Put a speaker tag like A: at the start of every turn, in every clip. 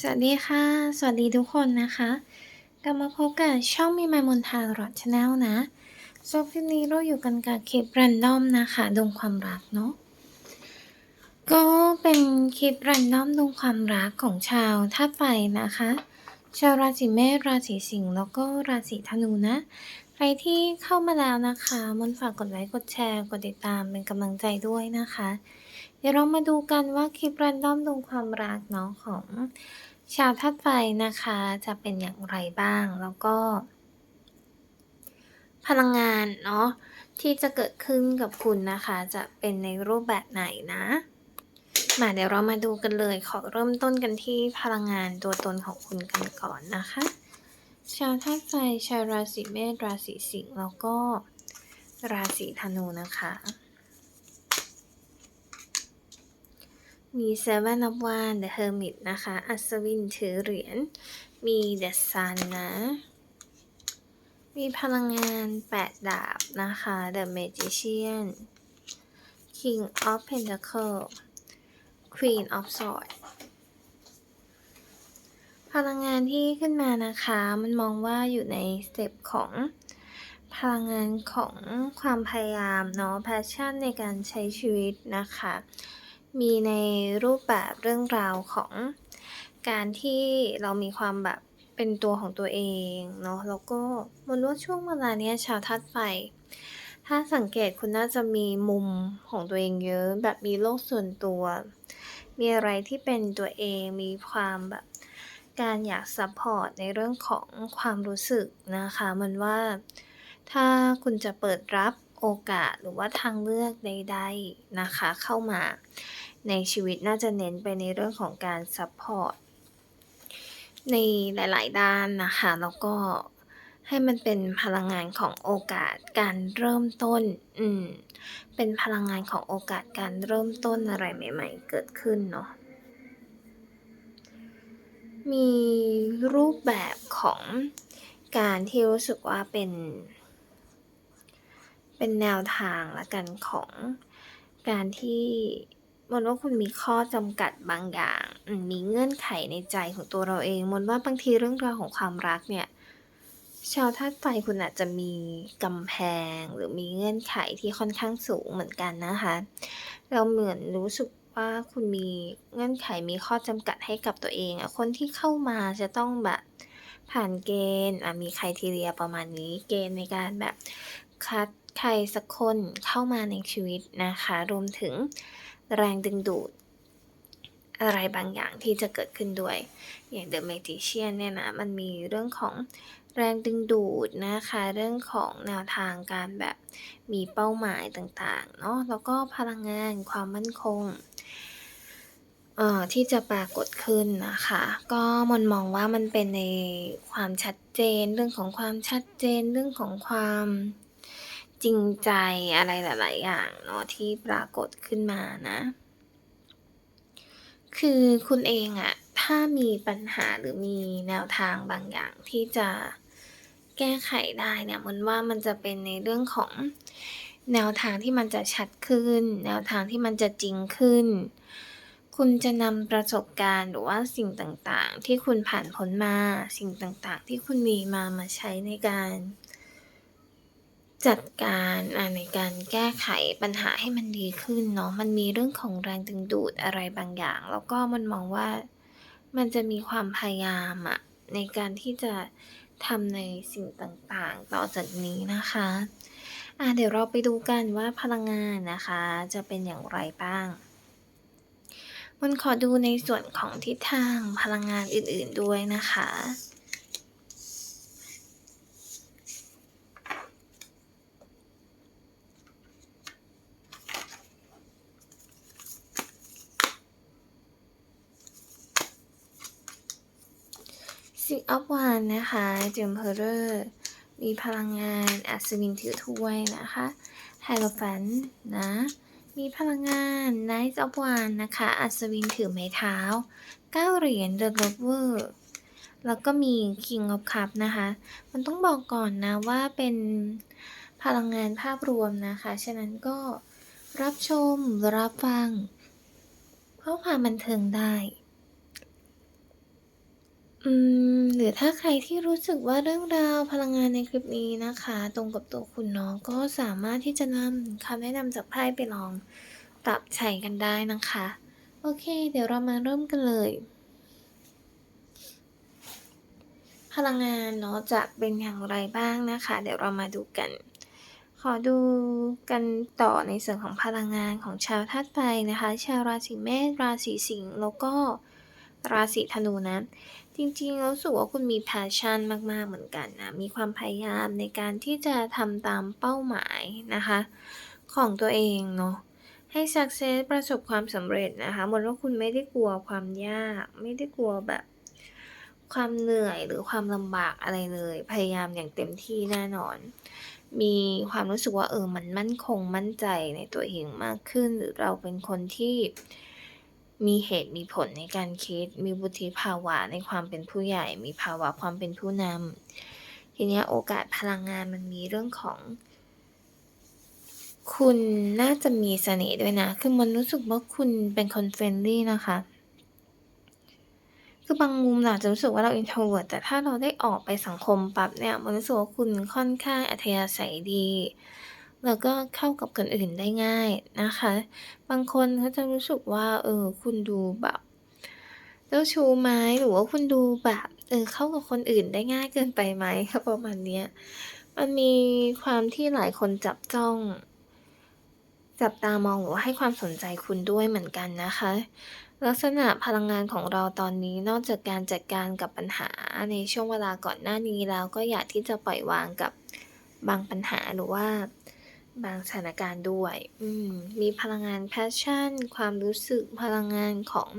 A: สวัสดีค่ะ สวัสดีทุกคนนะคะ กลับมาพบกับช่องมีมายมนทาหลอดชาแนลนะสำหรับคลิปนี้เราอยู่กันกับคลิปแรนดอมนะคะดวงความรักเนาะ ก็เป็นคลิปแรนดอมดวงความรักของชาวธาตุไฟนะคะ ชาวราศีเมษ ราศีสิงห์ แล้วก็ราศีธนูนะ ใครที่เข้ามาแล้วนะคะ มนฝากกดไลค์ กดแชร์ กดติดตามเป็นกำลังใจด้วยนะคะ เดี๋ยวเรามาดูกันว่าคลิปแรนดอมดวงความรักเนาะของชาวธาตุไฟนะคะ จะเป็นอย่างไรบ้าง แล้วก็ พลังงานเนาะที่จะเกิดขึ้นกับคุณนะคะ จะเป็นในรูปแบบไหนนะมาเดี๋ยวเรามาดูกันเลย ขอเริ่มต้นกันที่พลังงานตัวตนของคุณกันก่อนนะคะ ชาวธาตุไฟชาวราศีเมษราศีสิงห์แล้วก็ราศีธนูนะคะ มี Seven of Wands The Hermit นะคะ อัศวินถือเหรียญ มี The Sun นะ มีพลังงาน 8 ดาบนะคะ The Magician King of Pentacles Queen of Swords พลังงานที่ขึ้นมานะคะ มันมองว่าอยู่ในสเต็ปของพลังงานของความพยายามเนาะ passion ในการใช้ชีวิตนะคะ มีในรูปแบบเรื่องราวของการที่เรามีความแบบเป็นตัวของตัวเองเนาะแล้วก็มันว่าช่วงเวลาเนี้ยชาวธาตุไฟถ้าสังเกตคุณน่าจะมีมุมของตัวเองเยอะ แบบมีโลกส่วนตัว มีอะไรที่เป็นตัวเองมีความแบบการอยากซัพพอร์ตในเรื่องของความรู้สึกนะคะ มันว่าถ้าคุณจะเปิดรับ โอกาสหรือว่าทางเลือกใดๆนะคะ เข้ามาในชีวิตน่าจะเน้นไปในเรื่องของการซัพพอร์ตในหลาย ๆ ด้านนะคะ แล้วก็ให้มันเป็นพลังงานของโอกาสการเริ่มต้น อืม เป็นพลังงานของโอกาสการเริ่มต้นอะไรใหม่ ๆ เกิดขึ้นเนาะ มีรูปแบบของการที่รู้สึกว่าเป็น เป็นแนวทางละกันของการที่มนว่าคุณมีข้อจำกัดบางอย่าง มีเงื่อนไขในใจของตัวเราเองมนว่าบางทีเรื่องราวของความรักเนี่ย ชาวธาตุไฟคุณอาจจะมีกำแพงหรือมีเงื่อนไขที่ค่อนข้างสูงเหมือนกันนะคะ เราเหมือนรู้สึกว่าคุณมีเงื่อนไขมีข้อจำกัดให้กับตัวเองอะคนที่เข้ามาจะต้องแบบผ่านเกณฑ์อ่ามี criteria ประมาณนี้ เกณฑ์ในการแบบคัด ใครสักคนเข้ามาในชีวิตนะคะ รวมถึงแรงดึงดูด อะไรบางอย่างที่จะเกิดขึ้นด้วย อย่าง The Magician เนี่ยนะ มันมีเรื่องของแรงดึงดูดนะคะ เรื่องของแนวทางการแบบมีเป้าหมายต่างๆ เนาะแล้วก็พลังงานความมั่นคงเอ่อที่จะปรากฏขึ้นนะคะ ก็มันมองว่ามันเป็นในความชัดเจน เรื่องของความชัดเจน เรื่องของความ จริงใจอะไรหลาย ๆ อย่างเนาะที่ปรากฏขึ้นมานะ คือคุณเองอะถ้ามีปัญหาหรือมีแนวทางบางอย่างที่จะแก้ไขได้เนี่ยมันว่ามันจะเป็นในเรื่องของแนวทางที่มันจะชัดขึ้น แนวทางที่มันจะจริงขึ้น คุณจะนำประสบการณ์หรือว่าสิ่งต่าง ๆ ที่คุณผ่านพ้นมา สิ่งต่าง ๆ ที่คุณมีมามาใช้ในการ จัดการในการแก้ไขปัญหาให้มันดีขึ้นเนาะมันมีเรื่องของแรงดึงดูดอะไรบางอย่าง แล้วก็มันมองว่ามันจะมีความพยายามอะในการที่จะทำในสิ่งต่างๆ ต่อจากนี้นะคะอ่าเดี๋ยวเราไปดูกันว่าพลังงานนะคะ จะเป็นอย่างไรบ้างมันขอดูในส่วนของทิศทางพลังงานอื่นๆด้วยนะคะ Six of Wands นะคะ The Emperor มีพลังงานอัศวินถือถ้วยนะคะ Hierophant นะ มีพลังงาน Knight of Wands นะคะ อัศวินถือไม้เท้า9เหรียญ The Lover แล้วก็มี King of Cup นะคะ มันต้องบอกก่อนนะว่าเป็นพลังงานภาพรวมนะคะ ฉะนั้นก็รับชมรับฟัง เพื่อความบันเทิงได้ อืม หรือถ้าใครที่รู้สึกว่าเรื่องราวพลังงานในคลิปนี้นะคะ ตรงกับตัวคุณเนาะก็สามารถที่จะนำคำแนะนำจากไพ่ไปลองปรับใช้กันได้นะคะ โอเค เดี๋ยวเรามาเริ่มกันเลย พลังงานเนาะจะเป็นอย่างไรบ้างนะคะ เดี๋ยวเรามาดูกัน ขอดูกันต่อในส่วนของพลังงานของชาวธาตุไฟนะคะ ชาวราศีเมษราศีสิงห์แล้วก็ราศีธนูนะ จริงๆรู้สึกว่าคุณมี passion มากๆเหมือนกันนะ มีความพยายามในการที่จะทำตามเป้าหมายนะคะ ของตัวเองเนาะ ให้ success ประสบความสำเร็จนะคะหมือนว่าคุณไม่ได้กลัวความยาก ไม่ได้กลัวแบบ ความเหนื่อยหรือความลำบากอะไรเลย พยายามอย่างเต็มที่แน่นอน มีความรู้สึกว่าเออมันมั่นคงมั่นใจในตัวเองมากขึ้น หรือเราเป็นคนที่ มีเหตุมีผลในการคิด มีวุฒิภาวะในความเป็นผู้ใหญ่ มีภาวะความเป็นผู้นำทีเนี้ยโอกาสพลังงานมันมีเรื่องของ คุณน่าจะมีเสน่ห์ด้วยนะ คือมันรู้สึกว่าคุณเป็นคน friendly นะคะ คือบางมุมเราจะรู้สึกว่าเรา introvert แต่ถ้าเราได้ออกไปสังคมปั๊บเนี่ย มันรู้สึกว่าคุณค่อนข้างอัธยาศัยดี แล้วก็เข้ากับคนอื่นได้ง่ายนะคะ บางคนเขาจะรู้สึกว่า เออ คุณดูแบบเจ้าชู้ไหมหรือว่าคุณดูแบบเออเข้ากับคนอื่นได้ง่ายเกินไปไหมก็ประมาณเนี้ยมันมีความที่หลายคนจับจ้อง จับตามองหรือว่าให้ความสนใจคุณด้วยเหมือนกันนะคะ ลักษณะพลังงานของเราตอนนี้นอกจากการจัดการกับปัญหาในช่วงเวลาก่อนหน้านี้แล้วก็อยากที่จะปล่อยวางกับบางปัญหาหรือว่า บางสถานการณ์ด้วยมมีพลังงาน passion ความรู้สึกพลังงานของ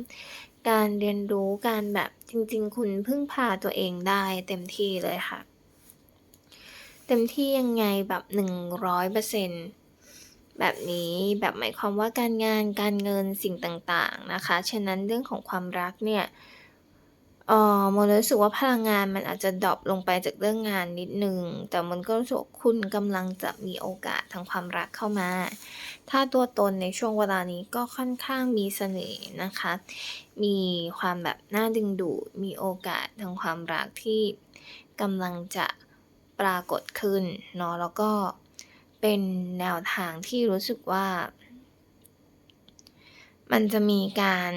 A: การเรียนรู้การแบบจริง ๆ คุณพึ่งพาตัวเองได้เต็มที่เลยค่ะ เต็มที่ยังไงแบบ100%แบบนี้แบบหมายความว่าการงานการเงินสิ่งต่างๆนะคะ ฉะนั้นเรื่องของความรักเนี่ย เอ่อมนรู้สึกว่าพลังงานมันอาจจะดรอปลงไปจากเรื่องงานนิดหนึ่ง แต่มันก็รู้สึกว่าคุณกำลังจะมีโอกาสทางความรักเข้ามา ถ้าตัวตนในช่วงเวลานี้ก็ค่อนข้างมีเสน่ห์นะคะ มีความแบบน่าดึงดูด มีโอกาสทางความรักที่กำลังจะปรากฏขึ้นเนาะ แล้วก็เป็นแนวทางที่รู้สึกว่า มันจะมีการ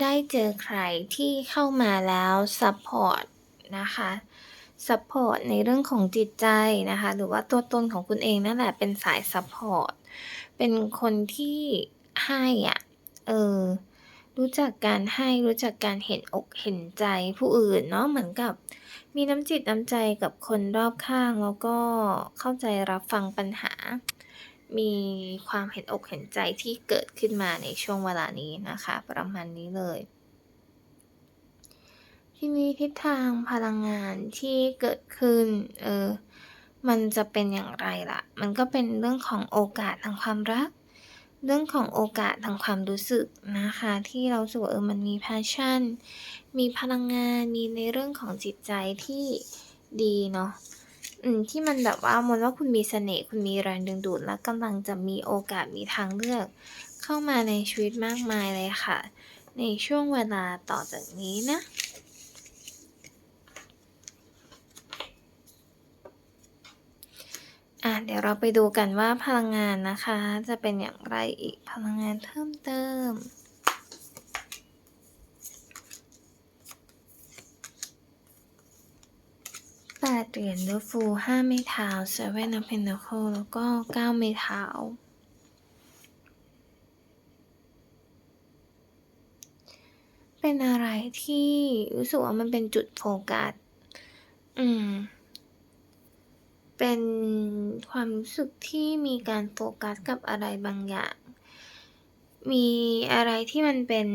A: ได้เจอใครที่เข้ามาแล้วซัปพอร์ตนะคะซัปพอร์ตในเรื่องของจิตใจนะคะ หรือว่าตัวตนของคุณเองนั่นแหละเป็นสายซัปพอร์ตเป็นคนที่ให้อะเออรู้จักการให้รู้จักการเห็นอกเห็นใจผู้อื่นเนาะเหมือนกับ มีน้ำจิตน้ำใจกับคนรอบข้างแล้วก็เข้าใจรับฟังปัญหา มีความเห็นอกเห็นใจที่เกิดขึ้นมาในช่วงเวลานี้นะคะ ประมาณนี้เลย ทีนี้ทิศทางพลังงานที่เกิดขึ้น เออ มันจะเป็นอย่างไรล่ะ มันก็เป็นเรื่องของโอกาสทางความรัก เรื่องของโอกาสทางความรู้สึกนะคะ ที่เราสึกว่าเออมันมี passion มีพลังงาน มีในเรื่องของจิตใจที่ดีเนาะ อืมที่มันแบบว่ามนว่าคุณมีเสน่ห์คุณมีแรงดึงดูดและกำลังจะมีโอกาสมีทางเลือก เข้ามาในชีวิตมากมายเลยค่ะ ในช่วงเวลาต่อจากนี้นะอ่าเดี๋ยวเราไปดูกันว่าพลังงานนะคะ จะเป็นอย่างไรอีกพลังงานเพิ่มเติม 8 เหรียญ The Fool 5ไม้เท้า Seven of Pentacles แล้วก็9ไม้เท้าเป็นอะไรที่รู้สึกว่ามันเป็นจุดโฟกัส อืม เป็นความรู้สึกที่มีการโฟกัสกับอะไรบางอย่าง มีอะไรที่มันเป็น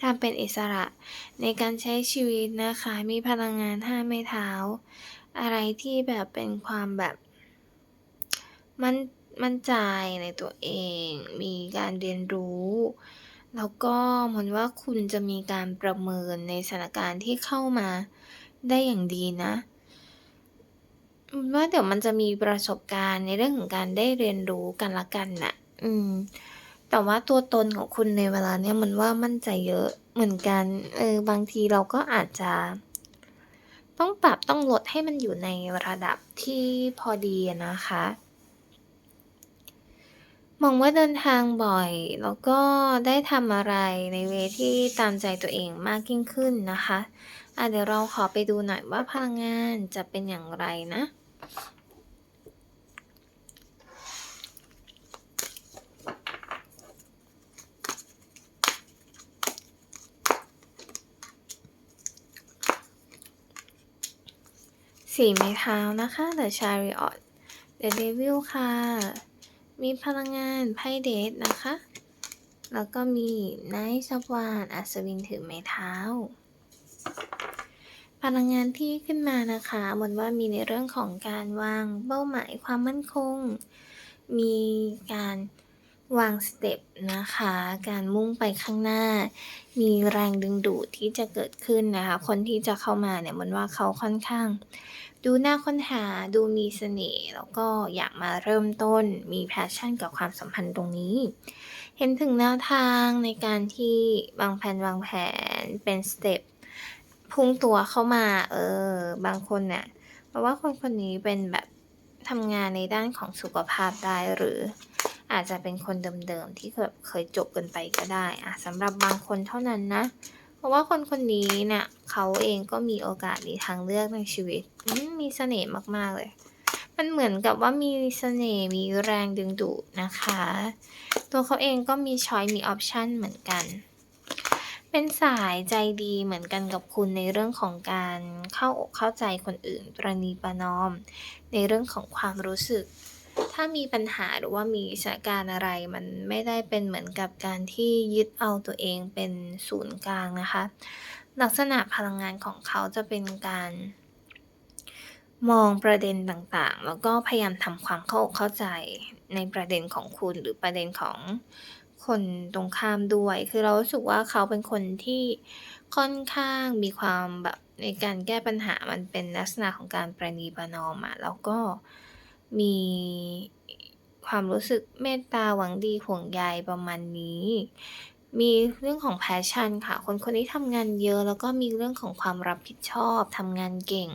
A: ความเป็นอิสระ ในการใช้ชีวิตนะคะ มีพลังงาน5ไม้เท้า อะไรที่แบบเป็นความแบบมั่นมั่นใจในตัวเอง มีการเรียนรู้ แล้วก็เหมือนว่าคุณจะมีการประเมินในสถานการณ์ที่เข้ามาได้อย่างดีนะว่าเดี๋ยวมันจะมีประสบการณ์ในเรื่องของการได้เรียนรู้กันละกันน่ะ อืม แต่ว่าตัวตนของคุณในเวลาเนี้ยมันว่ามั่นใจเยอะเหมือนกัน เออบางทีเราก็อาจจะ ต้องปรับต้องลดให้มันอยู่ในระดับที่พอดีนะคะ มองว่าเดินทางบ่อย แล้วก็ได้ทำอะไรในเวที่ตามใจตัวเองมากยิ่งขึ้นนะคะอ่าเดี๋ยวเราขอไปดูหน่อยว่าพลังงานจะเป็นอย่างไรนะ 4ไม้เท้านะคะ The Chariot The Devil ค่ะ มีพลังงานไพ่ Death นะคะ แล้วก็มี Knight of Wands อัศวินถือไม้เท้า พลังงานที่ขึ้นมานะคะมนว่ามีในเรื่องของการวางเป้าหมายความมั่นคง มีการวางสเต็ปนะคะ การมุ่งไปข้างหน้า มีแรงดึงดูดที่จะเกิดขึ้นนะคะ คนที่จะเข้ามาเนี่ยมือนว่าเขาค่อนข้าง ดูน่าค้นหาดูมีเสน่ห์แล้วก็อยากมาเริ่มต้นมี passion กับความสัมพันธ์ตรงนี้ เห็นถึงแนวทางในการที่วางแผนวางแผนเป็นสเต็ปพุ่งตัวเข้ามาเออบางคนเนี่ยเพราะว่าคนคนนี้เป็นแบบทำงานในด้านของสุขภาพได้หรืออาจจะเป็นคนเดิมๆที่แบบเคยจบกันไปก็ได้อะสำหรับบางคนเท่านั้นนะ เพราะว่าคนคนนี้เนี่ยเขาเองก็มีโอกาสมีทางเลือกในชีวิตมีเสน่ห์มากๆเลย มันเหมือนกับว่ามีเสน่ห์มีแรงดึงดูดนะคะ ตัวเขาเองก็มีช้อยมีออปชันเหมือนกัน เป็นสายใจดีเหมือนกันกับคุณในเรื่องของการเข้าอกเข้าใจคนอื่นประนีประนอม ในเรื่องของความรู้สึก ถ้ามีปัญหาหรือว่ามีสถานการณ์อะไรมันไม่ได้เป็นเหมือนกับการที่ยึดเอาตัวเองเป็นศูนย์กลางนะคะ ลักษณะพลังงานของเขาจะเป็นการ มองประเด็นต่างๆ แล้วก็พยายามทำความเข้าอกเข้าใจในประเด็นของคุณหรือประเด็นของคนตรงข้ามด้วย คือเรารู้สึกว่าเขาเป็นคนที่ค่อนข้างมีความแบบในการแก้ปัญหามันเป็นลักษณะของการประนีประนอมอะแล้วก็ มีความรู้สึกเมตตาหวังดีห่วงใยประมาณนี้ มีเรื่องของ passion ค่ะ คนคนนี้ทำงานเยอะ แล้วก็มีเรื่องของความรับผิดชอบทำงานเก่ง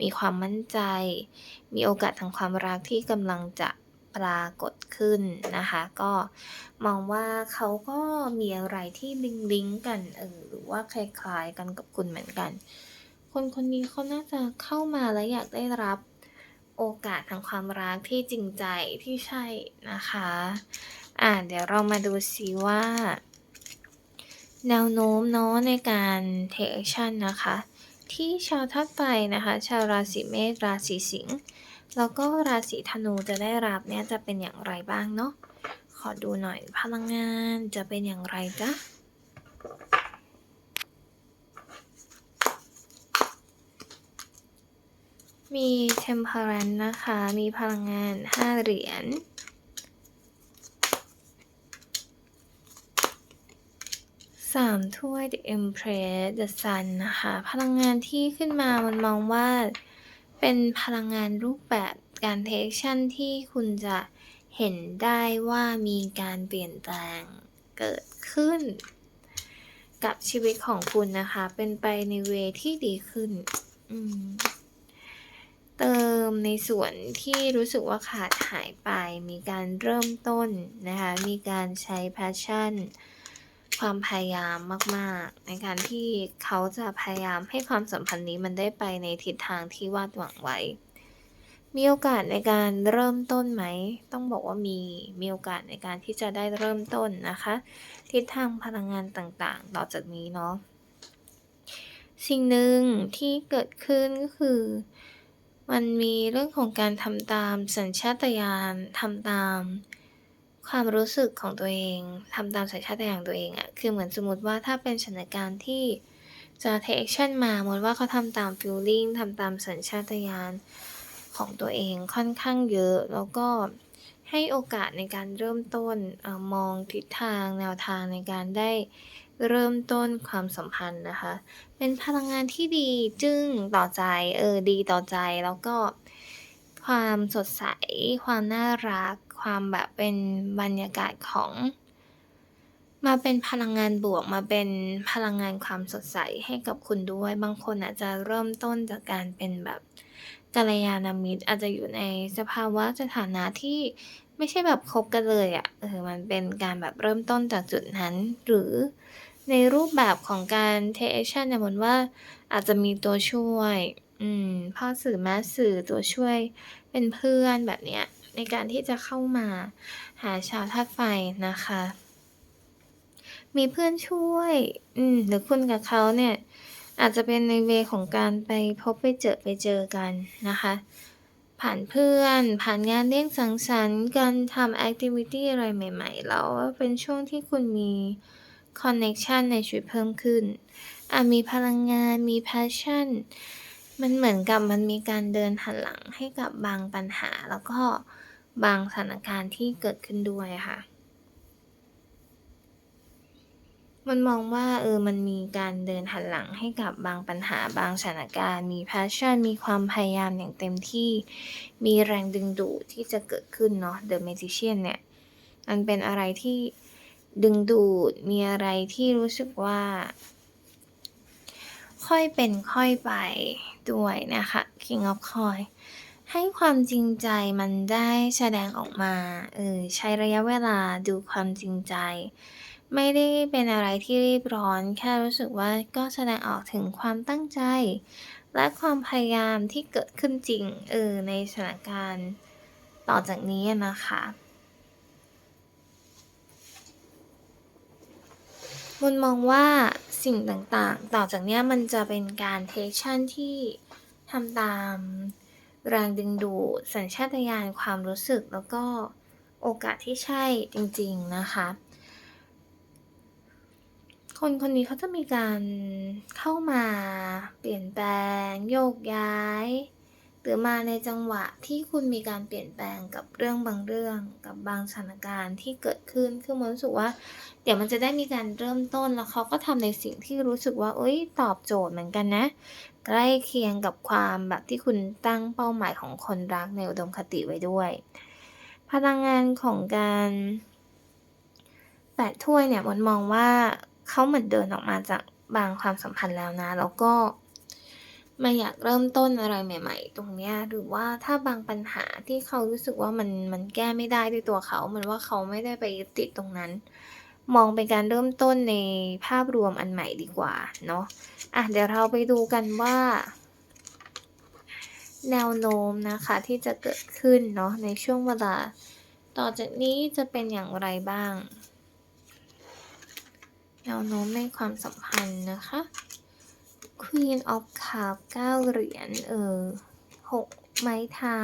A: มีความมั่นใจ มีโอกาสทางความรักที่กำลังจะปรากฏขึ้นนะคะ ก็มองว่าเขาก็มีอะไรที่ลิงก์ๆกันเออหรือว่าคล้ายๆกันกับคุณเหมือนกัน คนคนนี้เขาน่าจะเข้ามาแล้วอยากได้รับ โอกาสทางความรักที่จริงใจที่ใช่นะคะ อ่าเดี๋ยวเรามาดูซิว่า แนวโน้มเนาะในการเทกแอกชันนะคะ ที่ชาวธาตุไฟนะคะ ชาวราศีเมษราศีสิงห์แล้วก็ราศีธนูจะได้รับเนี่ยจะเป็นอย่างไรบ้างเนาะขอดูหน่อยพลังงานจะเป็นอย่างไรจ๊ะ? มี Temperance นะคะ มีพลังงาน 5 เหรียญ3ถ้วย The Empress The Sun นะคะ พลังงานที่ขึ้นมามันมองว่าเป็นพลังงานรูปแบบการเทกแอกชันที่คุณจะเห็นได้ว่ามีการเปลี่ยนแปลงเกิดขึ้น กับชีวิตของคุณนะคะ เป็นไปในเวที่ดีขึ้น อืม เติมในส่วนที่รู้สึกว่าขาดหายไป มีการเริ่มต้นนะคะ มีการใช้ passion ความพยายามมากๆ ในการที่เขาจะพยายามให้ความสัมพันธ์นี้มันได้ไปในทิศทางที่วาดหวังไว้ มีโอกาสในการเริ่มต้นไหม ต้องบอกว่ามี มีโอกาสในการที่จะได้เริ่มต้นนะคะ ทิศทางพลังงานต่างๆ ต่อจากนี้เนาะ สิ่งหนึ่งที่เกิดขึ้นก็คือ มันมีเรื่องของการทำตามสัญชาตญาณทำตามความรู้สึกของตัวเองทำตามสัญชาตญาณตัวเองอะคือเหมือนสมมติว่าถ้าเป็นสถานการณ์ที่จะเทกแอกชันมาสมมุติว่าเขาทำตามฟีลลิงทำตามสัญชาตญาณของตัวเองค่อนข้างเยอะ แล้วก็ให้โอกาสในการเริ่มต้นอมองทิศทางแนวทางในการได้ เริ่มต้นความสัมพันธ์นะคะ เป็นพลังงานที่ดีจึ้งต่อใจ เออ ดีต่อใจ แล้วก็ความสดใส ความน่ารัก ความแบบเป็นบรรยากาศของ มาเป็นพลังงานบวก มาเป็นพลังงานความสดใสให้กับคุณด้วย บางคนอาจจะเริ่มต้นจากการเป็นแบบกัลยาณมิตรอาจจะอยู่ในสภาวะสถานะที่ ไม่ใช่แบบคบกันเลยอะเออมันเป็นการแบบเริ่มต้นจากจุดนั้น หรือในรูปแบบของการ take action เนี่ยมันว่าอาจจะมีตัวช่วยอืมพ่อสื่อแม่สื่อตัวช่วยเป็นเพื่อนแบบเนี้ยในการที่จะเข้ามาหาชาวธาตุไฟนะคะ มีเพื่อนช่วย อืมหรือคุณกับเขาเนี่ย อาจจะเป็นในเวของการไปพบไปเจอไปเจอกันนะคะ ผ่านเพื่อน ผ่านงานเลี้ยงสังสรรค์การทำแอคทิวิตี้อะไรใหม่ๆ แล้วเป็นช่วงที่คุณมีคอนเน็กชันในชีวิตเพิ่มขึ้นอาจมีพลังงานมีแพชชั่น มันเหมือนกับมันมีการเดินหันหลังให้กับบางปัญหา แล้วก็บางสถานการณ์ที่เกิดขึ้นด้วยค่ะ มันมองว่าเออมันมีการเดินหันหลังให้กับบางปัญหาบางสถานการณ์ มี passion มีความพยายามอย่างเต็มที่ มีแรงดึงดูดที่จะเกิดขึ้นเนาะ The Magician เนี่ย มันเป็นอะไรที่ดึงดูด มีอะไรที่รู้สึกว่า ค่อยเป็นค่อยไปด้วยนะคะ King of Coins ให้ความจริงใจมันได้แสดงออกมา เออใช้ระยะเวลาดูความจริงใจ ไม่ได้เป็นอะไรที่รีบร้อน แค่รู้สึกว่าก็แสดงออกถึงความตั้งใจ และความพยายามที่เกิดขึ้นจริงเออในสถานการณ์ต่อจากนี้นะคะมนมองว่าสิ่งต่างๆ ต่อจากนี้มันจะเป็นการ take action ที่ทำตามแรงดึงดูดสัญชาตญาณความรู้สึกแล้วก็โอกาสที่ใช่จริงๆนะคะ คนคนนี้เขาจะมีการเข้ามาเปลี่ยนแปลง โยกย้าย หรือมาในจังหวะที่คุณมีการเปลี่ยนแปลงกับเรื่องบางเรื่องกับบางสถานการณ์ที่เกิดขึ้นคือมนรู้สึกว่า เดี๋ยวมันจะได้มีการเริ่มต้นแล้วเขาก็ทำในสิ่งที่รู้สึกว่าเฮ้ยตอบโจทย์เหมือนกันนะ ใกล้เคียงกับความแบบที่คุณตั้งเป้าหมายของคนรักในอุดมคติไว้ด้วย พลังงานของการแปดถ้วยเนี่ยมันมองว่า เขาเหมือนเดินออกมาจากบางความสัมพันธ์แล้วนะ แล้วก็มาอยากเริ่มต้นอะไรใหม่ ๆ ตรงเนี้ยหรือว่าถ้าบางปัญหาที่เขารู้สึกว่ามันมันแก้ไม่ได้ด้วยตัวเขาเหมือนว่าเขาไม่ได้ไปยึดติดตรงนั้น มองเป็นการเริ่มต้นในภาพรวมอันใหม่ดีกว่าเนาะอะเดี๋ยวเราไปดูกันว่า แนวโน้มนะคะที่จะเกิดขึ้นเนาะในช่วงเวลา ต่อจากนี้จะเป็นอย่างไรบ้าง แนวโน้มในความสัมพันธ์นะคะ Queen of Cups 9เหรียญเออ6ไม้เท้า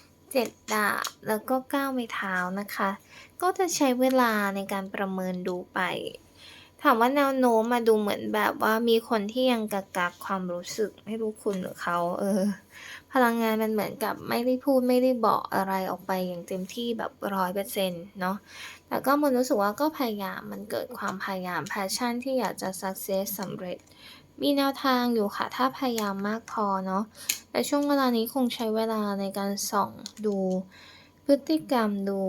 A: 7 ดาบ แล้วก็ 9 ไม้เท้านะคะ ก็จะใช้เวลาในการประเมินดูไป ถามว่าแนวโน้มอะดูเหมือนแบบว่ามีคนที่ยังกักๆความรู้สึกไม่รู้คุณหรือเขาเออ พลังงานมันเหมือนกับไม่ได้พูดไม่ได้บอกอะไรออกไปอย่างเต็มที่แบบ100%เนาะ แต่ก็มันรู้สึกว่าก็พยายามมันเกิดความพยายาม passion ที่อยากจะ success สำเร็จ มีแนวทางอยู่ค่ะ ถ้าพยายามมากพอเนาะแต่ช่วงเวลานี้คงใช้เวลาในการส่องดู พฤติกรรมดู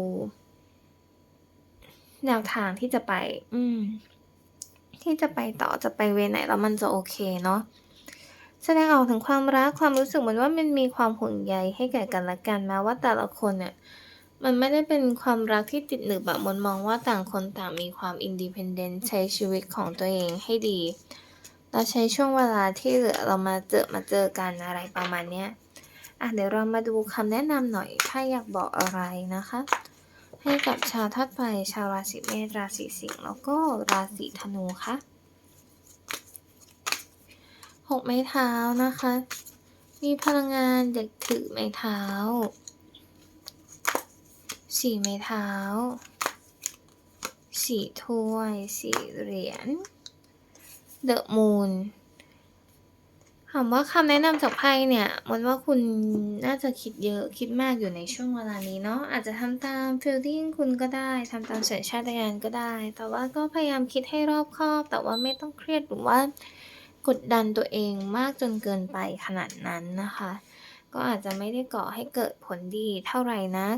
A: แนวทางที่จะไป อืม ที่จะไปต่อจะไปเวไหนแล้วมันจะโอเคเนาะแสดงออกถึงความรักความรู้สึกเหมือนว่ามันมีความห่วงใยให้แก่กันและกันแม้ว่าแต่ละคนเนี่ย มันไม่ได้เป็นความรักที่ติดหนึบอะมนมองว่าต่างคนต่างมีความ independent ใช้ชีวิตของตัวเองให้ดีแล้วใช้ช่วงเวลาที่เหลือเรามาเจอมาเจอกันอะไรประมาณเนี้ยอะเดี๋ยวเรามาดูคำแนะนำหน่อย ถ้าอยากบอกอะไรนะคะ ให้กับชาวธาตุไฟชาวราศีเมษราศีสิงห์แล้วก็ราศีธนูคะ6ไม้เท้านะคะ มีพลังงานเด็กถือไม้เท้า 4ไม้เท้า4ถ้วย4เหรียญ The Moon ถามว่าคำแนะนำจากไพ่เนี่ยมันว่าคุณน่าจะคิดเยอะคิดมากอยู่ในช่วงเวลานี้เนาะอาจจะทำตามฟีลลิงคุณก็ได้ทำตามสัญชาตญาณก็ได้ แต่ว่าก็พยายามคิดให้รอบคอบ แต่ว่าไม่ต้องเครียดหรือว่ากดดันตัวเองมากจนเกินไปขนาดนั้นนะคะ ก็อาจจะไม่ได้ก่อให้เกิดผลดีเท่าไรนัก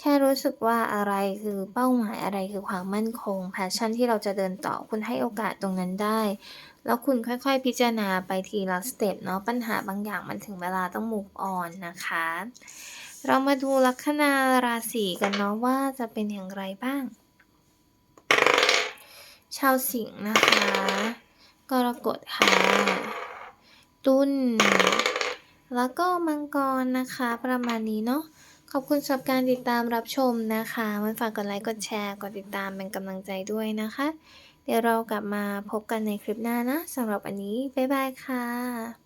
A: แค่รู้สึกว่าอะไรคือเป้าหมายอะไรคือความมั่นคง passion ที่เราจะเดินต่อคุณให้โอกาสตรงนั้นได้ แล้วคุณค่อยๆพิจารณาไปทีละสเต็ปเนาะปัญหาบางอย่างมันถึงเวลาต้อง move on นะคะ เรามาดูลัคนาราศีกันเนาะว่าจะเป็นอย่างไรบ้าง ชาวสิงห์นะคะกรกฎค่ะ ตุลแล้วก็มังกรนะคะประมาณนี้เนาะ ขอบคุณสำหรับการติดตามรับชมนะคะ มันฝากกดไลค์กดแชร์กดติดตามเป็นกำลังใจด้วยนะคะ เดี๋ยวเรากลับมาพบกันในคลิปหน้านะสำหรับอันนี้ บ๊ายบายค่ะ